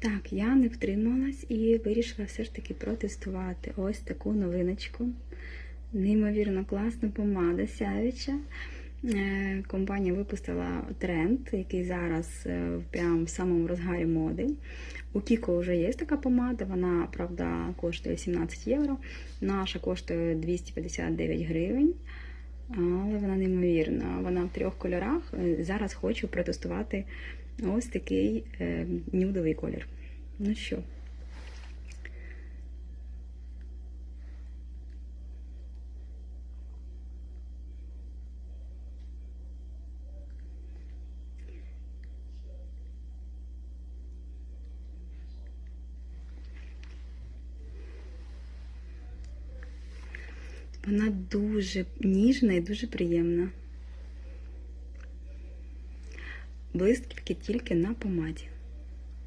Так, я не втрималась і вирішила все ж таки протестувати ось таку новиночку. Неймовірно класна помада сяюча. Е, Компанія випустила тренд, який зараз е, прямо в самому розгарі моди. У Кіко вже є така помада, вона, правда, коштує 17 євро. Наша коштує 259 гривень. Але вона неймовірна. В трьох кольорах. Е, Зараз хочу протестувати ось такий е, нюдовий колір. Ну що, вона дуже ніжна і дуже приємна. Блискітки тільки на помаді.